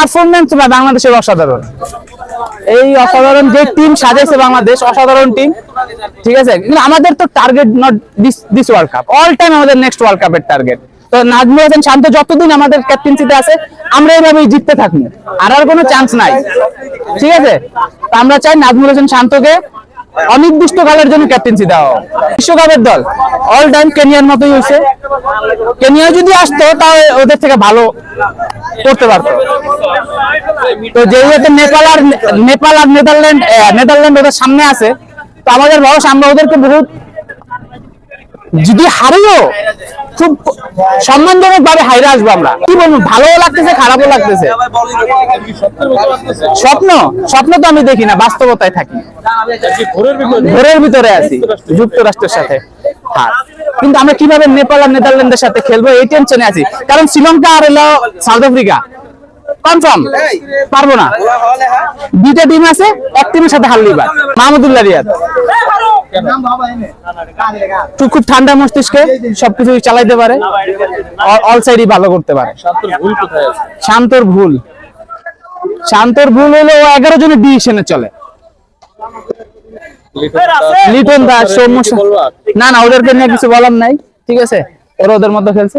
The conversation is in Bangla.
পারফরমেন্স বাংলাদেশের অসাধারণ। এই অসাধারণ যে টিম সাজাইছে বাংলাদেশ, অসাধারণ টিম ঠিক আছে? কিন্তু আমাদের তো target not this this world cup all time আমাদের নেক্সট ওয়ার্ল্ড কাপের টার্গেট তো নাজমুল হোসেন শান্ত যতদিন আমাদের ক্যাপ্টেন্সিতে আছে, আমরা এইভাবেই জিততে থাকব। আর আর কোনো চান্স নাই। ঠিক আছে? আমরা চাই নাজমুল হোসেন শান্তকে অনির্দিষ্টকালের জন্য ক্যাপ্টেন্সি দেওয়া। বিশ্বকাপের দল। অল টাইম কেনিয়ার মতোই হয়েছে কেনিয়া যদি আসতো, তাহলে ওদের থেকে ভালো করতে পারতো। তো যেহেতু নেপাল আর নেপাল আর নেদারল্যান্ড নেদারল্যান্ড ওদের সামনে আছে, তো আমাদের আমরা ওদেরকে বহুত যদি হারিও, খুব সম্মানজনক ভাবে হাইরে আসব আমরা। কি বলব লাগতেছে, খারাপও লাগতেছে। স্বপ্ন স্বপ্ন তো আমি দেখি না, বাস্তবতায় থাকি। ঘরের ভিতরে আছি, যুক্তরাষ্ট্রের সাথে। হার কিন্তু আমরা কীভাবে নেপাল আর নেদারল্যান্ডের সাথে খেলব, এই টেনশনে আছি। কারণ শ্রীলঙ্কা আর এলো সাউথ আফ্রিকা। কনফার্ম? পারব না। দুইটা টিম আছে এক টিমের সাথে হারলি বা মাহমুদুল্লাহ রিয়াদ। খুব ঠান্ডা মস্তিষ্কে সবকিছু চালাইতে পারে। অল সাইডই ভালো করতে পারে। শান্তর ভুল। শান্তর ভুল হলো ও এগারো জনের ডিসিশনে চলে। লিটন দাস সৌম্য না না ওদেরকে নিয়ে কিছু বলার নাই। ঠিক আছে? ওরা ওদের মতো খেলছে।